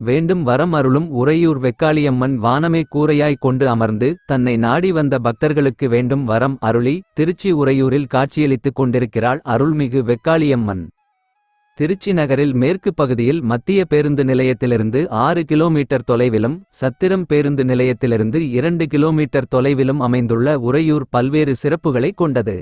வேண்டும் வரம் அருளும் உறையூர் வெக்காளியம்மன் வானமே கூரையாய் கொண்டு அமர்ந்து தன்னை நாடி வந்த பக்தர்களுக்கு வேண்டும் வரம் அருளி திருச்சி உறையூரில் காட்சியளித்துக் கொண்டிருக்கிறாள் அருள்மிகு வெக்காளியம்மன். திருச்சி நகரில் மேற்கு பகுதியில் மத்திய பேருந்து நிலையத்திலிருந்து ஆறு கிலோமீட்டர் தொலைவிலும் சத்திரம் பேருந்து நிலையத்திலிருந்து இரண்டு கிலோமீட்டர் தொலைவிலும் அமைந்துள்ள உறையூர் பல்வேறு சிறப்புகளை கொண்டது.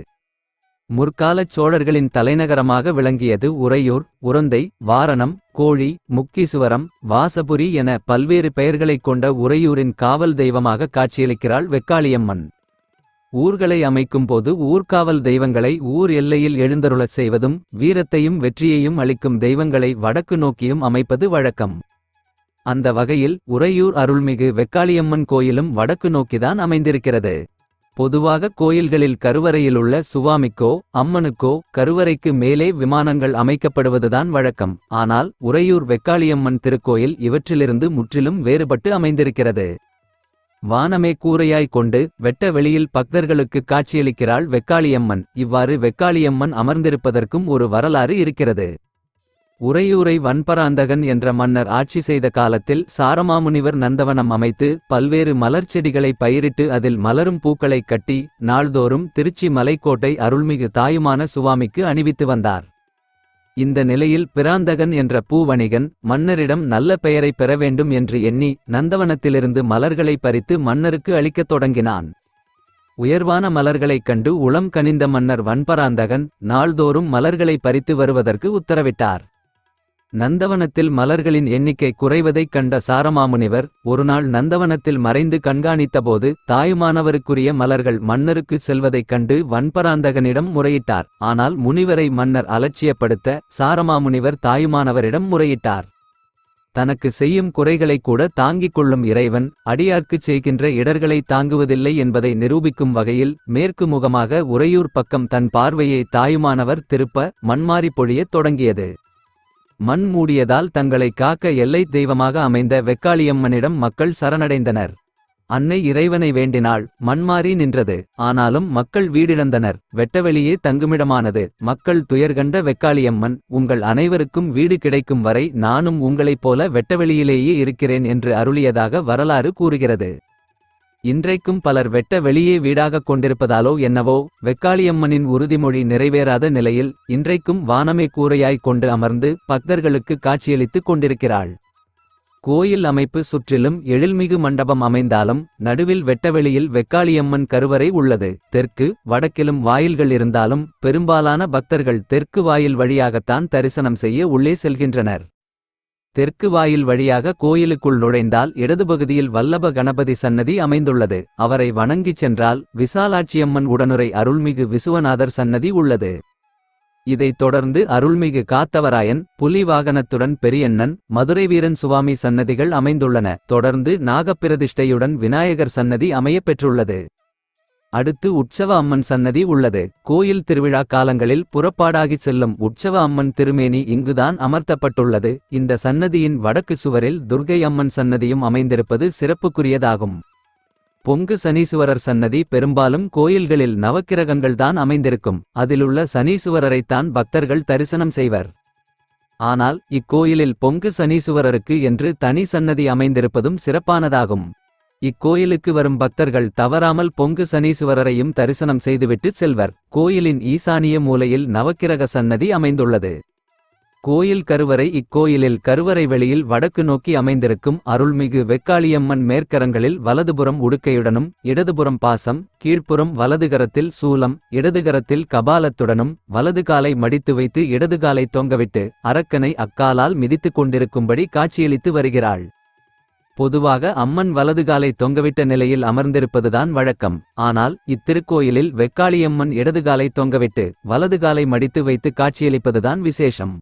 முற்காலச் சோழர்களின் தலைநகரமாக விளங்கியது உறையூர் உரந்தை வாரணம் கோழி முக்கீசுவரம் வாசபுரி என பல்வேறு பெயர்களைக் கொண்ட உறையூரின் காவல் தெய்வமாக காட்சியளிக்கிறாள் வெக்காளியம்மன். ஊர்களை அமைக்கும் போது ஊர்காவல் தெய்வங்களை ஊர் எல்லையில் எழுந்தருளச் செய்வதும் வீரத்தையும் வெற்றியையும் அளிக்கும் தெய்வங்களை வடக்கு நோக்கியும் அமைப்பது வழக்கம். அந்த வகையில் உறையூர் அருள்மிகு வெக்காளியம்மன் கோயிலும் வடக்கு நோக்கிதான் அமைந்திருக்கிறது. பொதுவாக கோயில்களில் கருவறையிலுள்ள சுவாமிக்கோ அம்மனுக்கோ கருவறைக்கு மேலே விமானங்கள் அமைக்கப்படுவதுதான் வழக்கம். ஆனால் உறையூர் வெக்காளியம்மன் திருக்கோயில் இவற்றிலிருந்து முற்றிலும் வேறுபட்டு அமைந்திருக்கிறது. வானமே கூரையாய் கொண்டு வெட்ட வெளியில் பக்தர்களுக்கு காட்சியளிக்கிறாள் வெக்காளியம்மன். இவ்வாறு வெக்காளியம்மன் அமர்ந்திருப்பதற்கும் ஒரு வரலாறு இருக்கிறது. உறையூரை வன்பராந்தகன் என்ற மன்னர் ஆட்சி செய்த காலத்தில் சாரமாமுனிவர் நந்தவனம் அமைத்து பல்வேறு மலர்ச்செடிகளை பயிரிட்டு அதில் மலரும் பூக்களைக் கட்டி நாள்தோறும் திருச்சி மலைக்கோட்டை அருள்மிகு தாயுமான சுவாமிக்கு அணிவித்து வந்தார். இந்த நிலையில் பிராந்தகன் என்ற பூவணிகன் மன்னரிடம் நல்ல பெயரை பெற வேண்டும் என்று எண்ணி நந்தவனத்திலிருந்து மலர்களை பறித்து மன்னருக்கு அளிக்கத் தொடங்கினான். உயர்வான மலர்களைக் கண்டு உளம் கனிந்த மன்னர் வன்பராந்தகன் நாள்தோறும் மலர்களை பறித்து வருவதற்கு உத்தரவிட்டார். நந்தவனத்தில் மலர்களின் எண்ணிக்கை குறைவதைக் கண்ட சாரமாமுனிவர் ஒருநாள் நந்தவனத்தில் மறைந்து கண்காணித்தபோது தாயுமானவருக்குரிய மலர்கள் மன்னருக்கு செல்வதைக் கண்டு வன்பராந்தகனிடம் முறையிட்டார். ஆனால் முனிவரை மன்னர் அலட்சியப்படுத்த சாரமாமுனிவர் தாயுமானவரிடம் முறையிட்டார். தனக்கு செய்யும் குறைகளைக் கூட தாங்கிக் கொள்ளும் இறைவன் அடியார்க்குச் செய்கின்ற இடர்களை தாங்குவதில்லை என்பதை நிரூபிக்கும் வகையில் மேற்கு முகமாக உறையூர் பக்கம் தன் பார்வையை தாயுமானவர் திருப்ப மண்மாறி பொழியத் தொடங்கியது. மண் மூடியதால் தங்களை காக்க எல்லை தெய்வமாக அமைந்த வெக்காளியம்மனிடம் மக்கள் சரணடைந்தனர். அன்னை இறைவனை வேண்டினாள். மண்மாறி நின்றது. ஆனாலும் மக்கள் வீடிழந்தனர். வெட்டவெளியே தங்குமிடமானது. மக்கள் துயர்கண்ட வெக்காளியம்மன் உங்கள் அனைவருக்கும் வீடு கிடைக்கும் வரை நானும் உங்களைப் போல வெட்டவெளியிலேயே இருக்கிறேன் என்று அருளியதாக வரலாறு கூறுகிறது. இன்றைக்கும் பலர் வெட்ட வெளியே வீடாகக் கொண்டிருப்பதாலோ என்னவோ வெக்காளியம்மனின் உறுதிமொழி நிறைவேறாத நிலையில் இன்றைக்கும் வானமே கூரையாய் கொண்டு அமர்ந்து பக்தர்களுக்கு காட்சியளித்துக் கொண்டிருக்கிறாள். கோயில் அமைப்பு சுற்றிலும் எழில்மிகு மண்டபம் அமைந்தாலும் நடுவில் வெட்டவெளியில் வெக்காளியம்மன் கருவறை உள்ளது. தெற்கு வடக்கிலும் வாயில்கள் இருந்தாலும் பெரும்பாலான பக்தர்கள் தெற்கு வாயில் வழியாகத்தான் தரிசனம் செய்ய உள்ளே செல்கின்றனர். தெற்கு வாயில் வழியாக கோயிலுக்குள் நுழைந்தால் இடதுபகுதியில் வல்லப கணபதி சன்னதி அமைந்துள்ளது. அவரை வணங்கிச் சென்றால் விசாலாட்சியம்மன் உடனுரை அருள்மிகு விசுவநாதர் சன்னதி உள்ளது. இதைத் தொடர்ந்து அருள்மிகு காத்தவராயன் புலி வாகனத்துடன் பெரியண்ணன் மதுரை வீரன் சுவாமி சன்னதிகள் அமைந்துள்ளன. தொடர்ந்து நாகப்பிரதிஷ்டையுடன் விநாயகர் சன்னதி அமையப் பெற்றுள்ளது. அடுத்து உற்சவ அம்மன் சன்னதி உள்ளது. கோயில் திருவிழா காலங்களில் புறப்பாடாகிச் செல்லும் உற்சவ அம்மன் திருமேனி இங்குதான் அமர்த்தப்பட்டுள்ளது. இந்த சன்னதியின் வடக்கு சுவரில் துர்க்கை அம்மன் சன்னதியும் அமைந்திருப்பது சிறப்புக்குரியதாகும். பொங்கு சனீசுவரர் சன்னதி பெரும்பாலும் கோயில்களில் நவக்கிரகங்கள்தான் அமைந்திருக்கும். அதிலுள்ள சனீசுவரரைத்தான் பக்தர்கள் தரிசனம் செய்வர். ஆனால் இக்கோயிலில் பொங்கு சனீசுவரருக்கு என்று தனி சன்னதி அமைந்திருப்பதும் சிறப்பானதாகும். இக்கோயிலுக்கு வரும் பக்தர்கள் தவறாமல் பொங்கு சனீசுவரரையும் தரிசனம் செய்துவிட்டு செல்வர். கோயிலின் ஈசானிய மூலையில் நவக்கிரக சன்னதி அமைந்துள்ளது. கோயில் கருவறை இக்கோயிலில் கருவறை வெளியில் வடக்கு நோக்கி அமைந்திருக்கும் அருள்மிகு வெக்காளியம்மன் மேற்கரங்களில் வலதுபுறம் உடுக்கையுடனும் இடதுபுறம் பாசம் கீழ்ப்புறம் வலதுகரத்தில் சூலம் இடதுகரத்தில் கபாலத்துடனும் வலது காலை மடித்து வைத்து இடதுகாலை தொங்கவிட்டு அரக்கனை அக்காலால் மிதித்துக் கொண்டிருக்கும்படி காட்சியளித்து வருகிறாள். பொதுவாக அம்மன் வலதுகாலை தொங்கவிட்ட நிலையில் அமர்ந்திருப்பதுதான் வழக்கம். ஆனால் இத்திருக்கோயிலில் வெக்காளியம்மன் இடதுகாலை தொங்கவிட்டு வலதுகாலை மடித்து வைத்து காட்சியளிப்பதுதான் விசேஷம்.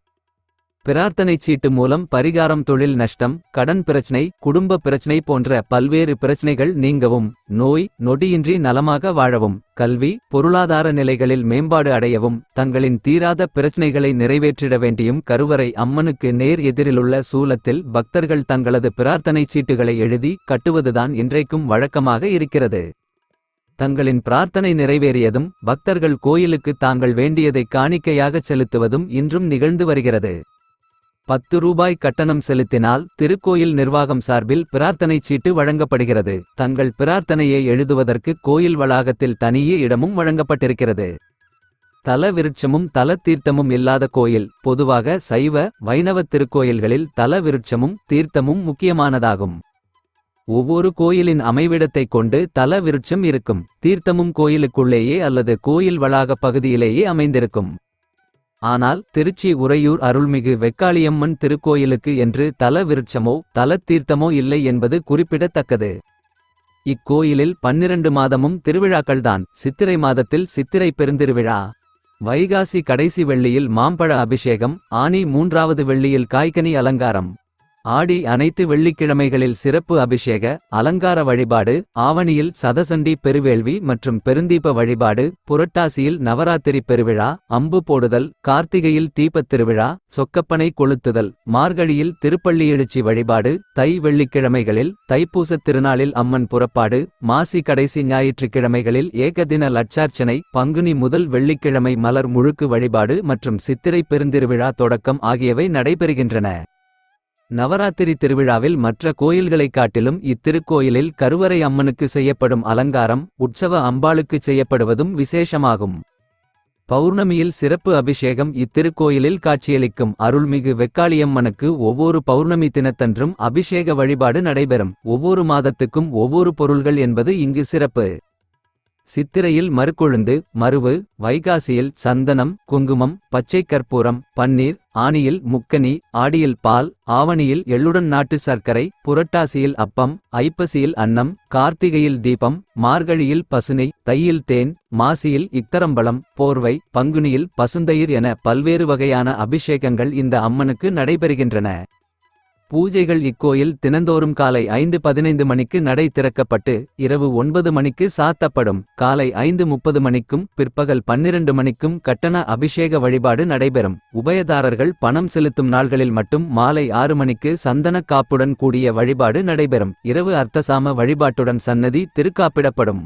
பிரார்த்தனைச் சீட்டு மூலம் பரிகாரம் தொழில் நஷ்டம் கடன் பிரச்சனை குடும்ப பிரச்சனை போன்ற பல்வேறு பிரச்சனைகள் நீங்கவும் நோய் நொடியின்றி நலமாக வாழவும் கல்வி பொருளாதார நிலைகளில் மேம்பாடு அடையவும் தங்களின் தீராத பிரச்சனைகளை நிறைவேற்றிட வேண்டியும் கருவறை அம்மனுக்கு நேர் எதிரிலுள்ள சூலத்தில் பக்தர்கள் தங்களது பிரார்த்தனைச் சீட்டுகளை எழுதி கட்டுவதுதான் இன்றைக்கும் வழக்கமாக இருக்கிறது. தங்களின் பிரார்த்தனை நிறைவேறியதும் பக்தர்கள் கோயிலுக்கு தாங்கள் வேண்டியதை காணிக்கையாகச் செலுத்துவதும் இன்றும் நிகழ்ந்து வருகிறது. பத்து ரூபாய் கட்டணம் செலுத்தினால் திருக்கோயில் நிர்வாகம் சார்பில் பிரார்த்தனை சீட்டு வழங்கப்படுகிறது. தங்கள் பிரார்த்தனையை எழுதுவதற்கு கோயில் வளாகத்தில் தனியே இடமும் வழங்கப்பட்டிருக்கிறது. தல விருட்சமும் தல தீர்த்தமும் இல்லாத கோயில் பொதுவாக சைவ வைணவ திருக்கோயில்களில் தல விருட்சமும் தீர்த்தமும் முக்கியமானதாகும். ஒவ்வொரு கோயிலின் அமைவிடத்தைக் கொண்டு தல விருட்சம் இருக்கும் தீர்த்தமும் கோயிலுக்குள்ளேயே அல்லது கோயில் வளாக பகுதியிலேயே அமைந்திருக்கும். ஆனால் திருச்சி உறையூர் அருள்மிகு வெக்காளியம்மன் திருக்கோயிலுக்கு என்று தல விருட்சமோ தல தீர்த்தமோ இல்லை என்பது குறிப்பிடத்தக்கது. இக்கோயிலில் பன்னிரண்டு மாதமும் திருவிழாக்கள்தான். சித்திரை மாதத்தில் சித்திரை பெருந்திருவிழா. வைகாசி கடைசி வெள்ளியில் மாம்பழ அபிஷேகம் ஆனி மூன்றாவது வெள்ளியில் காய்கனி அலங்காரம். ஆடி அனைத்து வெள்ளிக்கிழமைகளில் சிறப்பு அபிஷேக அலங்கார வழிபாடு ஆவணியில் சதசண்டி பெருவேள்வி மற்றும் பெருந்தீப வழிபாடு புரட்டாசியில் நவராத்திரி பெருவிழா அம்பு போடுதல் கார்த்திகையில் தீபத் திருவிழா சொக்கப்பனை கொளுத்துதல் மார்கழியில் திருப்பள்ளி எழுச்சி வழிபாடு தை வெள்ளிக்கிழமைகளில் தைப்பூசத் திருநாளில் அம்மன் புறப்பாடு மாசி கடைசி ஞாயிற்றுக்கிழமைகளில் ஏகதின லட்சார்ச்சனை பங்குனி முதல் வெள்ளிக்கிழமை மலர் முழுக்கு வழிபாடு மற்றும் சித்திரை பெருந்திருவிழா தொடக்கம் ஆகியவை நடைபெறுகின்றன. நவராத்திரி திருவிழாவில் மற்ற கோயில்களைக் காட்டிலும் இத்திருக்கோயிலில் கருவறை அம்மனுக்கு செய்யப்படும் அலங்காரம் உற்சவ அம்பாளுக்கு செய்யப்படுவதும் விசேஷமாகும். பௌர்ணமியில் சிறப்பு அபிஷேகம் இத்திருக்கோயிலில் காட்சியளிக்கும் அருள்மிகு வெக்காளியம்மனுக்கு ஒவ்வொரு பௌர்ணமி தினத்தன்றும் அபிஷேக வழிபாடு நடைபெறும். ஒவ்வொரு மாதத்துக்கும் ஒவ்வொரு பொருள்கள் என்பது இங்கு சிறப்பு. சித்திரையில் மறுக்கொழுந்து மருவு வைகாசியில் சந்தனம் குங்குமம் பச்சை கற்பூரம் பன்னீர் ஆனியில் முக்கனி ஆடியில் பால் ஆவணியில் எள்ளுடன் நாட்டு சர்க்கரை புரட்டாசியில் அப்பம் ஐப்பசியில் அன்னம் கார்த்திகையில் தீபம் மார்கழியில் பசுனை தையில் தேன் மாசியில் இத்தரம்பளம் போர்வை பங்குனியில் பசுந்தயிர் என பல்வேறு வகையான அபிஷேகங்கள் இந்த அம்மனுக்கு நடைபெறுகின்றன. பூஜைகள் இக்கோயில் தினந்தோறும் காலை ஐந்து பதினைந்து மணிக்கு நடை திறக்கப்பட்டு இரவு ஒன்பது மணிக்கு சாத்தப்படும். காலை ஐந்து முப்பது மணிக்கும் பிற்பகல் பன்னிரண்டு மணிக்கும் கட்டண அபிஷேக வழிபாடு நடைபெறும். உபயதாரர்கள் பணம் செலுத்தும் நாள்களில் மட்டும் மாலை ஆறு மணிக்கு சந்தன காப்புடன் கூடிய வழிபாடு நடைபெறும். இரவு அர்த்தசாம வழிபாட்டுடன் சன்னதி திருக்காப்பிடப்படும்.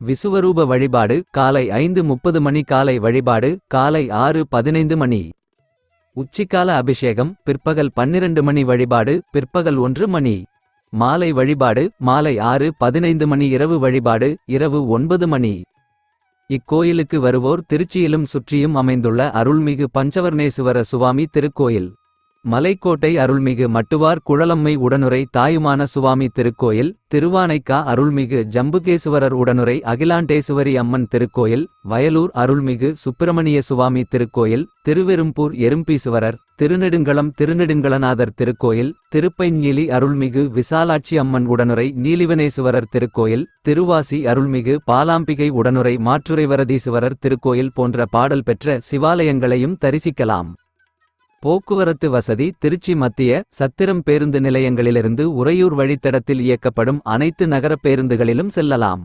விசுவரூப வழிபாடு காலை ஐந்து முப்பது மணி காலை வழிபாடு காலை ஆறு பதினைந்து மணி. உச்சிக்கால அபிஷேகம் பிற்பகல் பன்னிரண்டு மணி வழிபாடு பிற்பகல் ஒன்று மணி. மாலை வழிபாடு மாலை ஆறு பதினைந்து மணி இரவு வழிபாடு இரவு ஒன்பது மணி. இக்கோயிலுக்கு வருவோர் திருச்சியிலும் சுற்றியும் அமைந்துள்ள அருள்மிகு பஞ்சவர்ணேசுவர சுவாமி திருக்கோயில். மலைக்கோட்டை அருள்மிகு மட்டுவார் குழலம்மை உடனுரை தாயுமான சுவாமி திருக்கோயில் திருவானைக்கா அருள்மிகு ஜம்புகேசுவரர் உடனுரை அகிலாண்டேசுவரி அம்மன் திருக்கோயில் வயலூர் அருள்மிகு சுப்பிரமணிய சுவாமி திருக்கோயில் திருவெரும்பூர் எறும்பீசுவரர் திருநெடுங்களம் திருநெடுங்கலநாதர் திருக்கோயில் திருப்பைஞிலி அருள்மிகு விசாலாட்சி அம்மன் உடனுரை நீலிவனேசுவரர் திருக்கோயில் திருவாசி அருள்மிகு பாலாம்பிகை உடனுரை மாற்றுரைவரதீசுவரர் திருக்கோயில் போன்ற பாடல் பெற்ற சிவாலயங்களையும் தரிசிக்கலாம். போக்குவரத்து வசதி திருச்சி மத்திய சத்திரம் பேருந்து நிலையங்களிலிருந்து உறையூர் வழித்தடத்தில் இயக்கப்படும் அனைத்து நகர பேருந்துகளிலும் செல்லலாம்.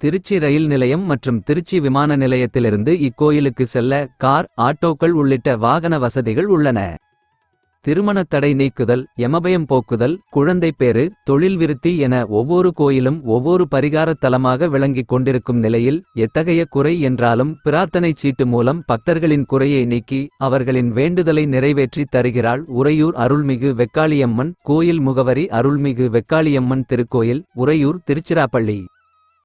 திருச்சி ரயில் நிலையம் மற்றும் திருச்சி விமான நிலையத்திலிருந்து இக்கோயிலுக்கு செல்ல கார் ஆட்டோக்கள் உள்ளிட்ட வாகன வசதிகள் உள்ளன. திருமணத் தடை நீக்குதல் யமபயம் போக்குதல் குழந்தை பேறு தொழில் விருத்தி என ஒவ்வொரு கோயிலும் ஒவ்வொரு பரிகாரத் தலமாக விளங்கிக் கொண்டிருக்கும் நிலையில் எத்தகைய குறை என்றாலும் பிரார்த்தனை சீட்டு மூலம் பக்தர்களின் குறையை நீக்கி அவர்களின் வேண்டுதலை நிறைவேற்றி தருகிறாள் உறையூர் அருள்மிகு வெக்காளியம்மன் கோயில் முகவரி அருள்மிகு வெக்காளியம்மன் திருக்கோயில் உறையூர் திருச்சிராப்பள்ளி.